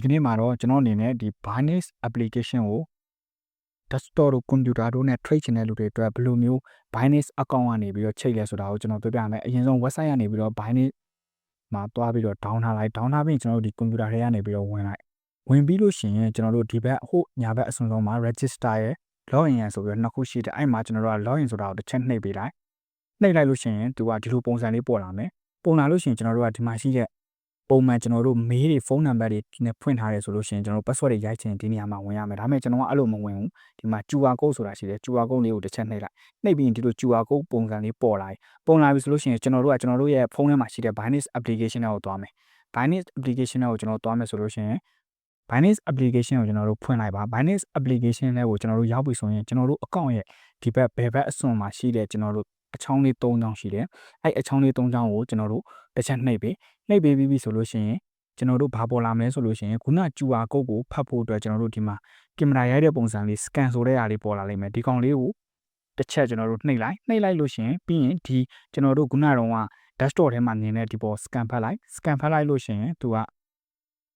ဒီကနေ့မှာတော့ကျွန်တော်အနေနဲ့ဒီ Binance application ကို desktop တို့ computer တို့နဲ့ trade ချင်တဲ့လူတွေအတွက်ဘယ်လိုမျိုး Binance account ကနေပြီးတော့ချိန်လဲဆိုတာကိုကျွန်တော်ပြောပြမယ်အရင်ဆုံး website ကနေပြီးတော့ Binance မှာတွားပြီးတော့ down ထားလိုက် down ထားပြီးရင်ကျွန်တော်တို့ဒီ computer ထဲကနေပြီးတော့ဝင်လိုက်ဝင်ပြီးလို့ရှိရင်ကျွန်တော်တို့ဒီဘက်ဟိုညာဘက်အစွန်ဆုံးမှာ register ရဲ့ login ရယ်ဆိုပြီးတော့နှစ်ခုရှိတယ်အဲ့မှာကျွန်တော်တို့က login ဆိုတာကိုတစ်ချက်နှိပ်ပေးလိုက်နှိပ်လိုက်လို့ရှိရင်သူကဒီလိုပုံစံလေးပေါ်လာမယ်ပုံလာလို့ရှိရင်ကျွန်တော်တို့ကဒီမှာရှိတဲ့ ပုံမှန်ကျွန်တော်တို့မေးတွေဖုန်းနံပါတ်တွေနဲ့ဖွင့်ထားတယ်ဆိုလို့ရှိရင်ကျွန်တော်တို့ password တွေရိုက်ချင်ဒီနေရာမှာဝင်ရမယ်ဒါပေမဲ့ကျွန်တော်ကအဲ့လိုမဝင်ဘူးဒီမှာ QR code ဆိုတာရှိတယ် QR code လေးကိုတစ်ချက်နှိပ်လိုက်နှိပ်ပြီးရင်ဒီလို QR code ပုံစံလေးပေါ်လာပြီပေါ်လာပြီဆိုလို့ရှိရင်ကျွန်တော်တို့ကကျွန်တော်တို့ရဲ့ဖုန်းထဲမှာရှိတဲ့ Binance application တွေကိုသွားမယ် Binance application ကိုကျွန်တော်သွားမယ်ဆိုလို့ရှိရင် Binance application ကိုကျွန်တော်တို့ဖွင့်လိုက်ပါ Binance application လေးကိုကျွန်တော်တို့ရောက်ပြီဆိုရင်ကျွန်တော်တို့ account ရဲ့ဒီဘက်ဘယ်ဘက်အစွန်မှာရှိတဲ့ကျွန်တော်တို့အချောင်းလေး၃ချောင်းရှိတယ်အဲ့အချောင်းလေး၃ချောင်းကိုကျွန်တော်တို့ တစ်ချက်နှိပ်ပေးနှိပ်ပေးပြီးပြီဆိုလို့ရှိရင်ကျွန်တော်တို့ဘာပေါ်လာမလဲဆိုလို့ရှိရင်ခုန QR code ကိုဖတ်ဖို့အတွက်ကျွန်တော်တို့ဒီမှာကင်မရာရိုက်တဲ့ပုံစံလေး scan ဆိုတဲ့ဟာလေးပေါ်လာလိမ့်မယ်ဒီကောင်လေးကိုတစ်ချက်ကျွန်တော်တို့နှိပ်လိုက်နှိပ်လိုက်လို့ရှိရင်ပြီးရင်ဒီကျွန်တော်တို့ခုနကတော့က desktop ထဲမှာမြင်တဲ့ဒီပေါ် scan ဖတ်လိုက် scan ဖတ်လိုက်လို့ရှိရင်သူက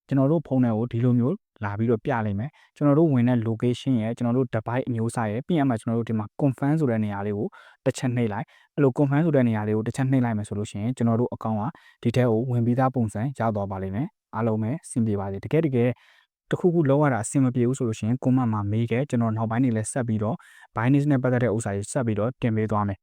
ကျွန်တော်တို့ဖုန်းထဲကိုဒီလိုမျိုး လာပြီးတော့ပြလိုက်မယ်ကျွန်တော်တို့ဝင်တဲ့ location ရယ်ကျွန်တော်တို့ device အမျိုးအစားရယ်ပြီးရင်မှကျွန်တော်တို့ဒီမှာ confirm ဆိုတဲ့နေရာလေးကိုတစ်ချက်နှိပ်လိုက်အဲ့လို confirm ဆိုတဲ့နေရာလေးကိုတစ်ချက်နှိပ်လိုက်မယ်ဆိုလို့ရှိရင်ကျွန်တော်တို့ account ကဒီထဲကိုဝင်ပြီးသားပုံစံရောက်သွားပါလိမ့်မယ်အားလုံးပဲစင်ပြေပါစေတကယ်တကယ်တခုခုလောက်ရတာအဆင်မပြေဘူးဆိုလို့ရှိရင် comment မှာမေးခဲ့ကျွန်တော်နောက်ပိုင်းနေလဲဆက်ပြီးတော့ Binance နဲ့ပတ်သက်တဲ့ဥစ္စာတွေဆက်ပြီးတော့တင်ပေးသွားမယ်